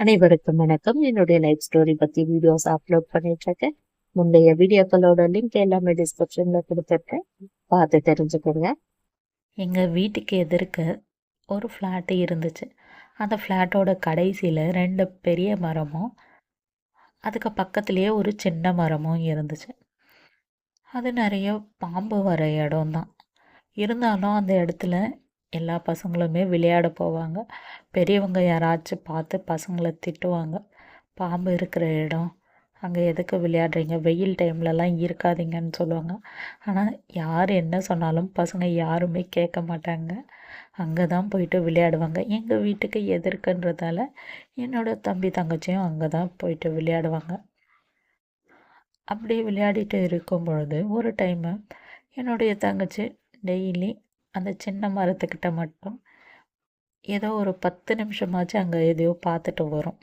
அனைவருக்கும் வணக்கம். என்னுடைய லைஃப் ஸ்டோரி பத்தி வீடியோஸ் அப்லோட் பண்ணிட்டு இருக்கேன் முந்தைய வீடியோக்களோட லிங்க் எல்லாமே டிஸ்கிரிப்ஷன்ல கொடுத்துருக்கேன். பார்த்து தெரிஞ்சுக்கோங்க. எங்கள் வீட்டுக்கு எதிர்க்க ஒரு ஃப்ளாட்டு இருந்துச்சு. அந்த ஃப்ளாட்டோட கடைசியில் ரெண்டு பெரிய மரமும் அதுக்கு பக்கத்துலேயே ஒரு சின்ன மரமும் இருந்துச்சு. அது நிறைய பாம்பு வர இடம் தான் இருந்தாலும் அந்த இடத்துல எல்லா பசங்களுமே விளையாட போவாங்க. பெரியவங்க யாராச்சும் பார்த்து பசங்களை திட்டுவாங்க. பாம்பு இருக்கிற இடம். அங்கே எதுக்கு விளையாடுறீங்க? வெயில் டைம்லலாம் இருக்காதீங்கன்னு சொல்லுவாங்க. ஆனால் யார் என்ன சொன்னாலும் பசங்க யாருமே கேட்க மாட்டாங்க. அங்கே தான் போயிட்டு விளையாடுவாங்க. எங்கள் வீட்டுக்கு எதிர்க்குன்றதால என்னோடய தம்பி தங்கச்சியும் அங்கே தான் போயிட்டு விளையாடுவாங்க. அப்படி விளையாடிட்டு இருக்கும் பொழுது ஒரு டைமு என்னுடைய தங்கச்சி டெய்லி அந்த சின்ன மரத்துக்கிட்ட மட்டும் ஏதோ ஒரு பத்து நிமிஷமாச்சும் அங்கே எதையோ பார்த்துட்டு வரும்.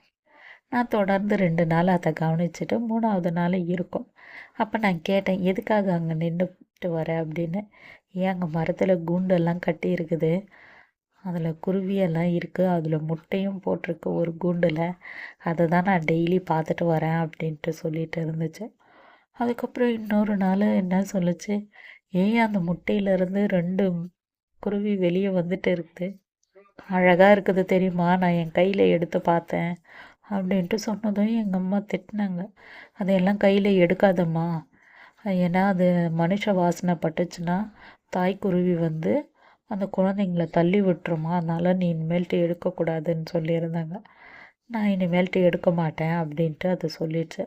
நான் தொடர்ந்து ரெண்டு நாள் அதை கவனிச்சுட்டு மூணாவது நாள் இருக்கும். அப்போ நான் கேட்டேன் எதுக்காக அங்கே நின்றுட்டு வர? அப்படின்னு. ஏன் அங்கே மரத்தில் கூண்டெல்லாம் கட்டி இருக்குது. அதில் குருவியெல்லாம் இருக்குது அதில் முட்டையும் போட்டிருக்கு ஒரு கூண்டில். அதை தான் நான் டெய்லி பார்த்துட்டு வரேன் அப்படின்ட்டு சொல்லிட்டு இருந்துச்சு. அதுக்கப்புறம் இன்னொரு நாள் என்ன சொல்லுச்சு? ஏன் அந்த முட்டையிலேருந்து ரெண்டு குருவி வெளியே வந்துட்டு இருக்குது அழகாக இருக்குது தெரியுமா? நான் என் கையில் எடுத்து பார்த்தேன் அப்படின்ட்டு சொன்னதும் எங்கள் அம்மா திட்டினாங்க. அதையெல்லாம் கையில் எடுக்காதம்மா. ஏன்னா அது மனுஷ வாசனை பட்டுச்சுன்னா தாய்க்குருவி வந்து அந்த குழந்தைங்கள தள்ளி விட்டுருமா? அதனால் நீ இனிமேல்ட்டு எடுக்கக்கூடாதுன்னு சொல்லியிருந்தாங்க. நான் இனிமேல்ட்டு எடுக்க மாட்டேன் அப்படின்ட்டு அது சொல்லிடுச்சு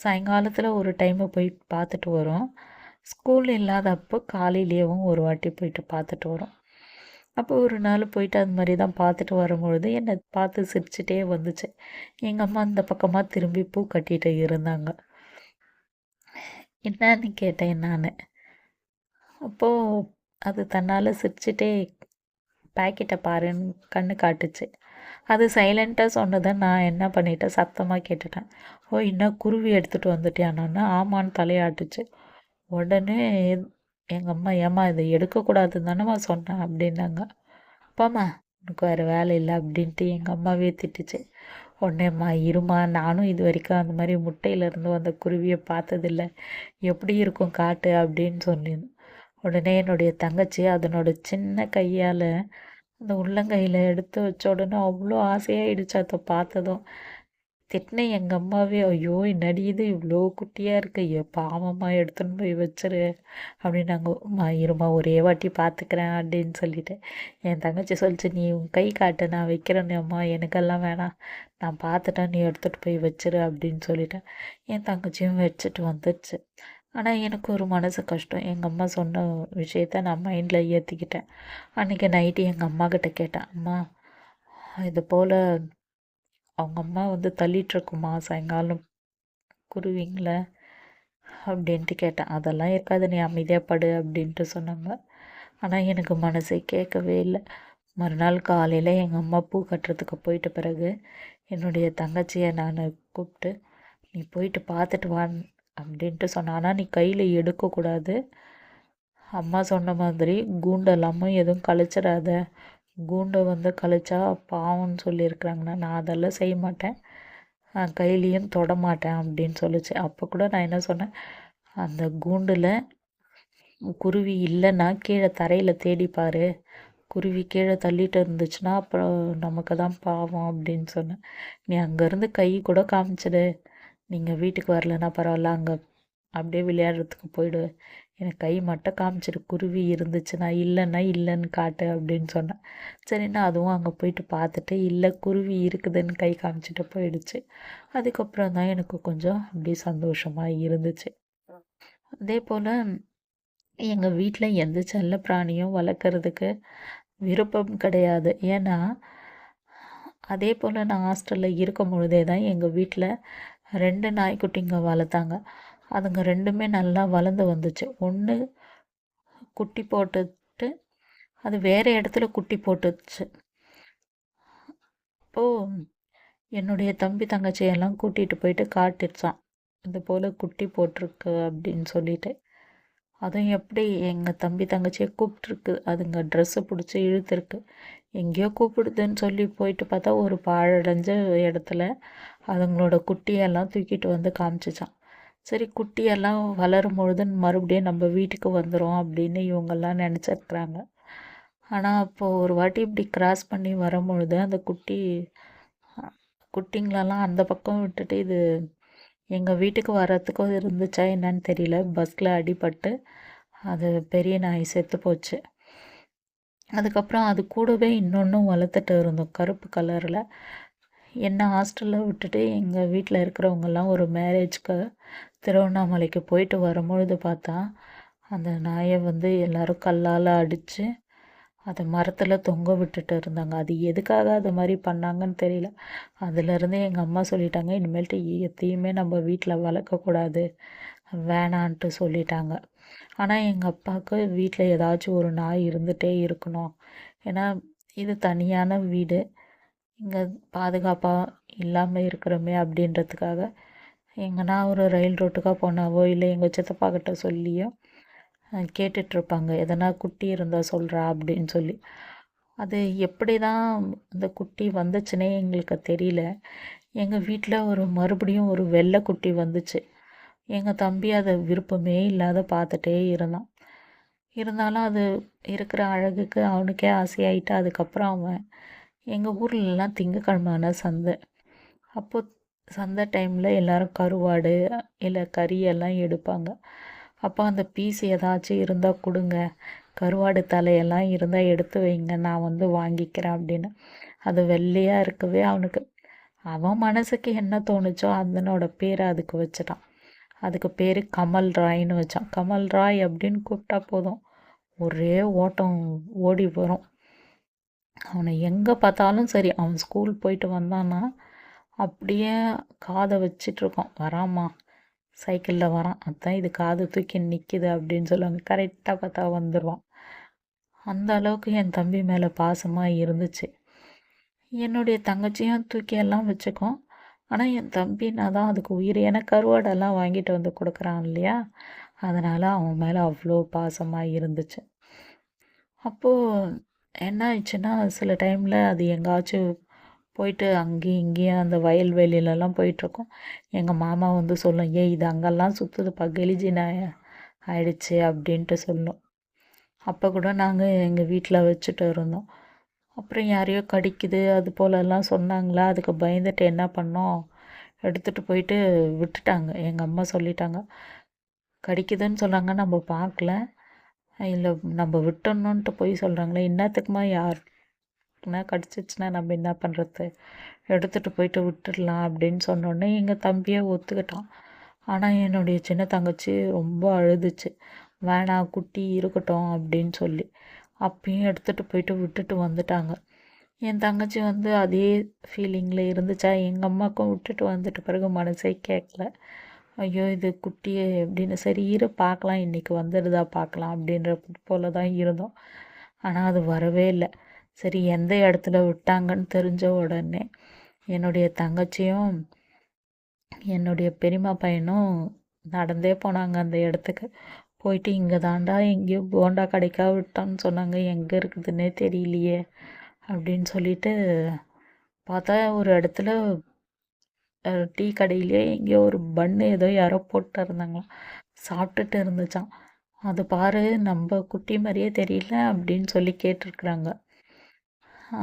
சாயங்காலத்தில் ஒரு டைமை போய் பார்த்துட்டு வரோம். ஸ்கூல் இல்லாதப்போ காலையிலேயும் ஒரு வாட்டி போயிட்டு பார்த்துட்டு வரோம். அப்போ ஒரு நாள் போயிட்டு அது மாதிரி தான் பார்த்துட்டு வரும்பொழுது என்னை பார்த்து சிரிச்சிட்டே வந்துச்சு. எங்கள் அம்மா அந்த பக்கமாக திரும்பி பூ கட்டிகிட்டு இருந்தாங்க. என்னன்னு கேட்டேன் நான். அப்போது அது தன்னால் சிரிச்சிட்டே பேக்கெட்டை பாருன்னு கண்ணு காட்டுச்சு. அது சைலண்ட்டாக சொன்னதை நான் என்ன பண்ணிட்டேன்? சத்தமாக கேட்டுட்டேன். ஓ இன்னும் குருவி எடுத்துகிட்டு வந்துட்டியானோன்னா ஆமான்னு தலையாட்டுச்சு. உடனே எங்கள் அம்மா ஏம்மா இதை எடுக்கக்கூடாதுன்னு தானேம்மா சொன்னேன் அப்படின்னாங்க. அப்பாம்மா உனக்கு வேறு வேலை இல்லை அப்படின்ட்டு எங்கள் அம்மாவே திட்டுச்சு. உடனேம்மா இருமா நானும் இது வரைக்கும் அந்த மாதிரி முட்டையிலேருந்து வந்த குருவியை பார்த்ததில்ல. எப்படி இருக்கும் காட்டு? அப்படின்னு சொன்னேன் உடனே என்னுடைய தங்கச்சி அதனோட சின்ன கையால் அந்த உள்ளங்கையில் எடுத்து வச்ச உடனே அவ்வளோ ஆசையாகிடுச்சு அதை பார்த்ததும். திட்டின எங்கள் அம்மாவே ஐயோ என்னடி இது? இவ்வளோ குட்டியாக இருக்கு. ஐயோ பாவமாக எடுத்துன்னு போய் வச்சிரு. அப்படின்னாங்க. நாங்கள் இருமா ஒரே வாட்டி பார்த்துக்கிறேன் அப்படின்னு சொல்லிட்டு. என் தங்கச்சி சொல்லிச்சு நீ உன் கை காட்டு நான் வைக்கிறேன்னு அம்மா. எனக்கெல்லாம் வேணாம். நான் பார்த்துட்டேன் நீ எடுத்துகிட்டு போய் வச்சிரு அப்படின்னு சொல்லிட்டேன் என் தங்கச்சியும் வச்சுட்டு வந்துடுச்சு ஆனால் எனக்கு ஒரு மனசு கஷ்டம். எங்கள் அம்மா சொன்ன விஷயத்த நான் மைண்டில் ஏற்றிக்கிட்டேன் அன்றைக்கி நைட்டு எங்கள் அம்மா கிட்ட கேட்டேன். அம்மா இது போல் அவங்க அம்மா வந்து தள்ளிட்டுருக்குமா சாயங்காலம் குருவிங்கள அப்படின்ட்டு கேட்டேன். அதெல்லாம் இருக்காது நீ அமைதியாக படு அப்படின்ட்டு சொன்னாங்க. ஆனால் எனக்கு மனசே கேட்கவே இல்லை. மறுநாள் காலையில் எங்கள் அம்மா பூ கட்டுறதுக்கு போயிட்ட பிறகு என்னுடைய தங்கச்சியை நான் கூப்பிட்டு நீ போயிட்டு பார்த்துட்டு வான் அப்படின்ட்டு சொன்னேன். ஆனால் நீ கையில் எடுக்கக்கூடாது. அம்மா சொன்ன மாதிரி கூண்டெல்லாமும் எதுவும் கழிச்சிடாத. கூண்டை வந்து கழிச்சா பாவம்னு சொல்லியிருக்கிறாங்கண்ணா நான் அதெல்லாம் செய்ய மாட்டேன். கையிலையும் தொட மாட்டேன் அப்படின்னு சொல்லிச்சு. அப்போ கூட நான் என்ன சொன்னேன்? அந்த கூண்டில் குருவி இல்லைன்னா கீழே தரையில் தேடிப்பார் குருவி கீழே தள்ளிட்டு இருந்துச்சுன்னா அப்புறம் நமக்கு தான் பாவம் அப்படின்னு சொன்னேன். நீ அங்கேருந்து கை கூட காமிச்சிடு. நீங்கள் வீட்டுக்கு வரலன்னா பரவாயில்ல அங்கே அப்படியே விளையாடுறதுக்கு போயிடு. எனக்கு கை மட்டும் காமிச்சிட்டு குருவி இருந்துச்சுன்னா இல்லைன்னா இல்லைன்னு காட்டு அப்படின்னு சொன்னேன் சரிண்ணா அதுவும் அங்கே போயிட்டு பார்த்துட்டு இல்லை குருவி இருக்குதுன்னு கை காமிச்சிட்டு போயிடுச்சு. அதுக்கப்புறம் தான் எனக்கு கொஞ்சம் அப்படி சந்தோஷமாக இருந்துச்சு. அதே போல் எங்கள் வீட்டில் எந்த செல்ல பிராணியும் வளர்க்குறதுக்கு விருப்பம் கிடையாது. ஏன்னா அதே போல் நான் ஹாஸ்டலில் இருக்கும் பொழுதே தான் எங்கள் வீட்டில் ரெண்டு நாய்க்குட்டிங்க வளர்த்தாங்க. அதுங்க ரெண்டுமே நல்லா வளர்ந்து வந்துச்சு. ஒன்று குட்டி போட்டுட்டு அது வேறு இடத்துல குட்டி போட்டுச்சு. அப்போது என்னுடைய தம்பி தங்கச்சியெல்லாம் கூட்டிகிட்டு போயிட்டு காட்டிடுச்சான் இது போல் குட்டி போட்டிருக்கு அப்படின்னு சொல்லிட்டு. அதுவும் எப்படி எங்கள் தம்பி தங்கச்சியை கூப்பிட்ருக்கு அதுங்க ட்ரெஸ்ஸை பிடிச்சி இழுத்துருக்கு. எங்கேயோ கூப்பிடுதுன்னு சொல்லி போயிட்டு பார்த்தா ஒரு பாழடைஞ்ச இடத்துல அதுங்களோட குட்டியெல்லாம் தூக்கிட்டு வந்து காமிச்சிச்சான் சரி குட்டியெல்லாம் வளரும் பொழுது மறுபடியும் நம்ம வீட்டுக்கு வந்துடும் அப்படின்னு இவங்கெல்லாம் நினச்சிருக்குறாங்க. ஆனால் அப்போது ஒரு வாட்டி இப்படி கிராஸ் பண்ணி வரும்பொழுது அந்த குட்டி குட்டிங்களெல்லாம் அந்த பக்கம் விட்டுட்டு இது எங்கள் வீட்டுக்கு வர்றதுக்கும் இருந்துச்சா என்னன்னு தெரியல. பஸ்ஸில் அடிபட்டு அது பெரிய நாய் செத்து போச்சு. அதுக்கப்புறம் அது கூடவே இன்னொன்றும் வளர்த்துட்டு இருந்தோம் கருப்பு கலரில் என்ன ஹாஸ்டலில் விட்டுட்டு எங்கள் வீட்டில் இருக்கிறவங்கெல்லாம் ஒரு மேரேஜ்க்கு திருவண்ணாமலைக்கு போயிட்டு வரும்பொழுது பார்த்தா அந்த நாயை வந்து எல்லாரும் கல்லால் அடித்து அதை மரத்தில் தொங்க விட்டுட்டு இருந்தாங்க. அது எதுக்காக அது மாதிரி பண்ணாங்கன்னு தெரியல. அதுலேருந்து எங்கள் அம்மா சொல்லிட்டாங்க இனிமேல்ட்டு எத்தையுமே நம்ம வீட்டில் வளர்க்கக்கூடாது வேணான்ட்டு சொல்லிட்டாங்க. ஆனால் எங்கள் அப்பாவுக்கு வீட்டில் ஏதாச்சும் ஒரு நாய் இருந்துகிட்டே இருக்கணும். ஏன்னா இது தனியான வீடு. இங்கே பாதுகாப்பாக இல்லாமல் இருக்கிறோமே அப்படின்றதுக்காக எங்கன்னா ஒரு ரயில் ரோட்டுக்காக போனாவோ இல்லை எங்கள் சித்தப்பாக்கிட்ட சொல்லியோ கேட்டுட்ருப்பாங்க. எதனா குட்டி இருந்தால் சொல்கிறா அப்படின்னு சொல்லி. அது எப்படி தான் அந்த குட்டி வந்துச்சுன்னே எங்களுக்கு தெரியல. எங்கள் வீட்டில் ஒரு மறுபடியும் ஒரு வெள்ளை குட்டி வந்துச்சு. எங்கள் தம்பி அதை விருப்பமே இல்லாத பார்த்துட்டே இருந்தான். இருந்தாலும் அது இருக்கிற அழகுக்கு அவனுக்கே ஆசையாயிட்டு அதுக்கப்புறம் அவன் எங்கள் ஊர்லலாம் திங்கக்கிழமான சந்தை. அப்போது சந்தை டைமில் எல்லோரும் கருவாடு இல்லை கறியெல்லாம் எடுப்பாங்க. அப்போ அந்த பீஸ் ஏதாச்சும் இருந்தால் கொடுங்க. கருவாடு தலையெல்லாம் இருந்தால் எடுத்து வைங்க. நான் வந்து வாங்கிக்கிறேன் அப்படின்னு. அது வெள்ளையாக இருக்கவே அவனுக்கு. அவன் மனசுக்கு என்ன தோணுச்சோ அதனோட பேரை அதுக்கு வச்சிட்டான். அதுக்கு பேர் கமல் ராய்னு வச்சான். கமல் ராய் அப்படின்னு கூப்பிட்டா போதும். ஒரே ஓட்டம் ஓடி வரும். அவனை எங்கே பார்த்தாலும் சரி அவன் ஸ்கூல் போயிட்டு வந்தான்னா அப்படியே காதை வச்சிட்ருக்கோம். வராம்மா. சைக்கிளில் வரான். அதான் இது காது தூக்கி நிற்கிது அப்படின்னு சொல்லுவாங்க. கரெக்டாக பார்த்தா வந்துடுவான் அந்த அளவுக்கு என் தம்பி மேலே பாசமாக இருந்துச்சு. என்னுடைய தங்கச்சியும் தூக்கி எல்லாம் வச்சுக்கோம். ஆனால் என் தம்பினா தான் அதுக்கு உயிர். ஏன்னா கருவாடெல்லாம் வாங்கிட்டு வந்து கொடுக்குறான் இல்லையா? அதனால் அவன் மேலே அவ்வளோ பாசமாக இருந்துச்சு. அப்போது என்ன ஆயிடுச்சுன்னா சில டைமில் அது எங்காச்சும் போயிட்டு அங்கேயும் இங்கேயும் அந்த வயல்வெளியிலலாம் போயிட்டுருக்கோம். எங்கள் மாமா வந்து சொல்லும் ஏய் இது அங்கெல்லாம் சுற்றுதுப்பா கெலிஜி நாய் ஆயிடுச்சு அப்படின்ட்டு சொல்லும். அப்போ கூட நாங்கள் எங்கள் வீட்டில் வச்சுட்டு இருந்தோம். அப்புறம் யாரையோ கடிக்குது அது போலெல்லாம் சொன்னாங்களா அதுக்கு பயந்துட்டு என்ன பண்ணோம் எடுத்துகிட்டு போயிட்டு விட்டுட்டாங்க. எங்கள் அம்மா சொல்லிட்டாங்க கடிக்குதுன்னு சொன்னாங்க நம்ம பார்க்கல இல்லை நம்ம விட்டணுன்ட்டு போய் சொல்கிறாங்களே என்னத்துக்குமா யாருன்னா கடிச்சிச்சுன்னா நம்ம என்ன பண்ணுறது எடுத்துகிட்டு போயிட்டு விட்டுடலாம் அப்படின்னு சொன்னோடனே எங்கள் தம்பியை ஒத்துக்கிட்டான். ஆனால் என்னுடைய சின்ன தங்கச்சி ரொம்ப அழுதுச்சு. வேணாம் குட்டி இருக்கட்டும் அப்படின்னு சொல்லி. அப்பயும் எடுத்துகிட்டு போயிட்டு விட்டுட்டு வந்துட்டாங்க. என் தங்கச்சி வந்து அதே ஃபீலிங்கில் இருந்துச்சா? எங்கள் அம்மாவுக்கும் விட்டுட்டு வந்துட்டு பிறகு மனசே கேட்கல ஐயோ இது குட்டியை அப்படின்னு சரி இரு பார்க்கலாம். இன்றைக்கி வந்துடுதா பார்க்கலாம் அப்படின்ற போல தான் இருந்தோம். ஆனால் அது வரவே இல்லை. சரி எந்த இடத்துல விட்டாங்கன்னு தெரிஞ்ச உடனே என்னுடைய தங்கச்சியும் என்னுடைய பெரியம்மா பையனும் நடந்தே போனாங்க அந்த இடத்துக்கு. போயிட்டு இங்கே தாண்டா எங்கேயோ போண்டா கடைக்கா விட்டோன்னு சொன்னாங்க. எங்கே இருக்குதுன்னே தெரியலையே அப்படின்னு சொல்லிட்டு பார்த்தா ஒரு இடத்துல டீ கடையிலே எங்கேயோ ஒரு பண்ணு ஏதோ யாரோ போட்டு இருந்தாங்களாம். சாப்பிட்டுட்டு இருந்துச்சான் அது பாரு நம்ம குட்டி மாதிரியே தெரியல அப்படின்னு சொல்லி கேட்டிருக்குறாங்க.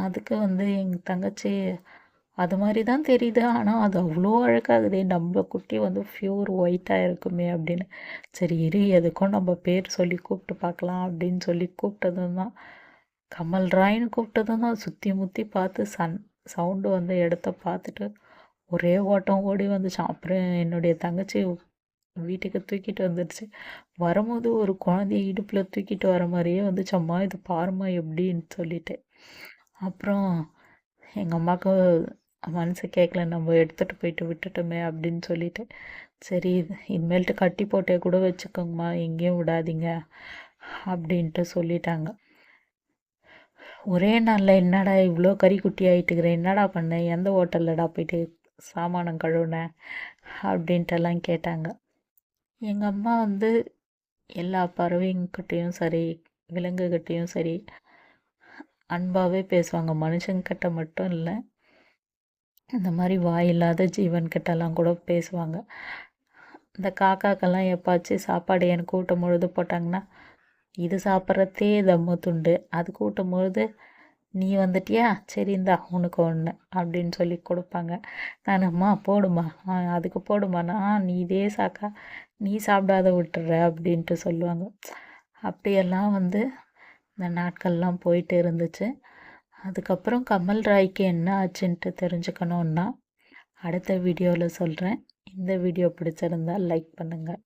அதுக்கு வந்து எங்கள் தங்கச்சி அது மாதிரி தான் தெரியுது. ஆனால் அது அவ்வளோ அழகாகுதே. நம்ம குட்டி வந்து ஃப்யூர் ஒயிட்டாக இருக்குமே அப்படின்னு. சரி இரு எதுக்கும் நம்ம பேர் சொல்லி கூப்பிட்டு பார்க்கலாம் அப்படின்னு சொல்லி கூப்பிட்டதும் தான் கமல் ராயின்னு கூப்பிட்டதும் தான் சுற்றி முற்றி பார்த்து சன் சவுண்டு வந்த இடத்த பார்த்துட்டு ஒரே ஓட்டம் ஓடி வந்துச்சான் அப்புறம் என்னுடைய தங்கச்சி வீட்டுக்கு தூக்கிட்டு வந்துடுச்சு. வரும்போது ஒரு குழந்தைய இடுப்பில் தூக்கிட்டு வர மாதிரியே வந்துச்சம்மா இது பாருமா எப்படின்னு சொல்லிட்டு. அப்புறம் எங்கள் அம்மாவுக்கு மனசு கேட்கல நம்ம எடுத்துகிட்டு போயிட்டு விட்டுட்டோமே அப்படின்னு சொல்லிட்டு சரி இனிமேல்ட்டு கட்டி போட்டே கூட வச்சுக்கோங்கம்மா எங்கேயும் விடாதீங்க அப்படின்ட்டு சொல்லிட்டாங்க. ஒரே நாளில் என்னடா இவ்வளோ கறி குட்டி ஆகிட்டுக்கிறேன் என்னடா பண்ணேன் எந்த ஹோட்டல்லடா போயிட்டு சாமானம் கழுவுனேன் அப்படின்ட்டெல்லாம் கேட்டாங்க. எங்கள் அம்மா வந்து எல்லா பறவைங்கிட்டையும் சரி விலங்குகிட்டேயும் சரி அன்பாகவே பேசுவாங்க. மனுஷங்கிட்ட மட்டும் இல்லை. இந்த மாதிரி வாயில்லாத ஜீவன்கிட்டலாம் கூட பேசுவாங்க. இந்த காக்காக்கெல்லாம் எப்பாச்சும் சாப்பாடு எனக்கு கூட்டும் பொழுது போட்டாங்கன்னா இது சாப்பிட்றதே தம்மு துண்டு. அது கூட்டும் பொழுது நீ வந்துட்டியா? சரி இந்தா உனக்கு ஒன்று அப்படின்னு சொல்லி கொடுப்பாங்க. நான் அம்மா போடுமா? அதுக்கு போடுமாண்ணா நான் நீ இதே சாக்கா நீ சாப்பிடாத விட்டுற அப்படின்ட்டு சொல்லுவாங்க. அப்படியெல்லாம் வந்து இந்த நாட்கள்லாம் போயிட்டு இருந்துச்சு. அதுக்கப்புறம் கமல் ராய்க்கு என்ன ஆச்சுன்ட்டு தெரிஞ்சுக்கணுன்னா அடுத்த வீடியோவில் சொல்கிறேன் இந்த வீடியோ பிடிச்சிருந்தா லைக் பண்ணுங்கள்